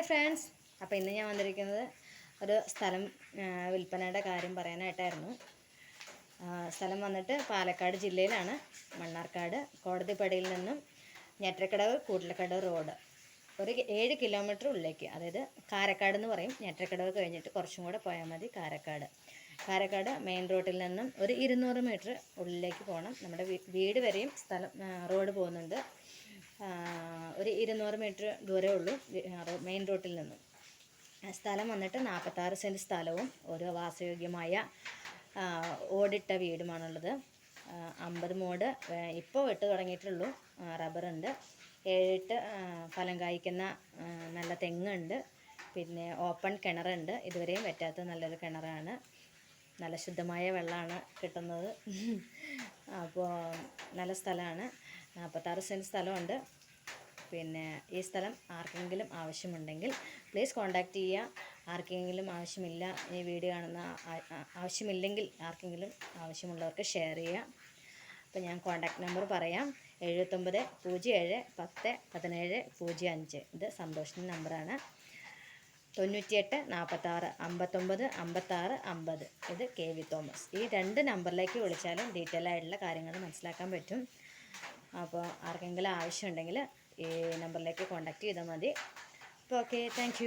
Hi friends. അപ്പോൾ ഇന്ന് ഞാൻ വന്നിരിക്കുന്നത് ഒരു സ്ഥലം വിൽപ്പനയുടെ കാര്യം പറയാനായിട്ടായിരുന്നു. സ്ഥലം വന്നിട്ട് പാലക്കാട് ജില്ലയിലാണ്. മണ്ണാർക്കാട് കോടതിപ്പടിയിൽ നിന്നും ഞെറ്റക്കടവ് കൂട്ടിലക്കടവ് റോഡ്. ഒരു ഏഴ് കിലോമീറ്റർ ഉള്ളിലേക്ക് അതായത് കാരക്കാട് എന്ന് പറയും. ഞെറ്റക്കടവ് കഴിഞ്ഞിട്ട് കുറച്ചും കൂടെ പോയാൽ മതി കാരക്കാട്. കാരക്കാട് മെയിൻ റോഡിൽ നിന്നും ഒരു ഇരുന്നൂറ് മീറ്റർ ഉള്ളിലേക്ക് പോകണം നമ്മുടെ വീട് വരെയും സ്ഥലം റോഡ് പോകുന്നുണ്ട്. ഒരു ഇരുന്നൂറ് മീറ്റർ ദൂരമേ ഉള്ളൂ മെയിൻ റോട്ടിൽ നിന്ന്. സ്ഥലം വന്നിട്ട് നാൽപ്പത്താറ് സെന്റ് സ്ഥലവും ഒരു വാസയോഗ്യമായ ഓടിട്ട വീടുമാണുള്ളത്. അമ്പത് മോഡ് ഇപ്പോൾ ഇട്ട് തുടങ്ങിയിട്ടുള്ളൂ. റബ്ബറുണ്ട്. ഏഴെട്ട് ഫലം കായ്ക്കുന്ന നല്ല തെങ്ങുണ്ട്. പിന്നെ ഓപ്പൺ കിണറുണ്ട്. ഇതുവരെയും പറ്റാത്ത നല്ലൊരു കിണറാണ്. നല്ല ശുദ്ധമായ വെള്ളമാണ് കിട്ടുന്നത്. അപ്പോൾ നല്ല സ്ഥലമാണ്. നാൽപ്പത്താറ് സെന്റ് സ്ഥലമുണ്ട്. പിന്നെ ഈ സ്ഥലം ആർക്കെങ്കിലും ആവശ്യമുണ്ടെങ്കിൽ പ്ലീസ് കോൺടാക്റ്റ് ചെയ്യുക ആർക്കെങ്കിലും ആവശ്യമില്ല ഈ വീഡിയോ കാണുന്ന ആവശ്യമില്ലെങ്കിൽ ആർക്കെങ്കിലും ആവശ്യമുള്ളവർക്ക് ഷെയർ ചെയ്യുക അപ്പോൾ ഞാൻ കോൺടാക്റ്റ് നമ്പർ പറയാം. എഴുപത്തൊമ്പത് പൂജ്യം ഏഴ് പത്ത് പതിനേഴ് പൂജ്യം അഞ്ച്. ഇത് സന്തോഷിന്റെ നമ്പറാണ് തൊണ്ണൂറ്റിയെട്ട് നാൽപ്പത്താറ് അമ്പത്തൊമ്പത് അമ്പത്താറ് അമ്പത്. ഇത് കെ വി തോമസ്. ഈ രണ്ട് നമ്പറിലേക്ക് വിളിച്ചാലും ഡീറ്റെയിൽ ആയിട്ടുള്ള കാര്യങ്ങൾ മനസ്സിലാക്കാൻ പറ്റും. അപ്പോൾ ആർക്കെങ്കിലും ആവശ്യമുണ്ടെങ്കിൽ ഈ നമ്പറിലേക്ക് കോൺടാക്റ്റ് ചെയ്താൽ മതി. അപ്പോൾ ഓക്കെ താങ്ക്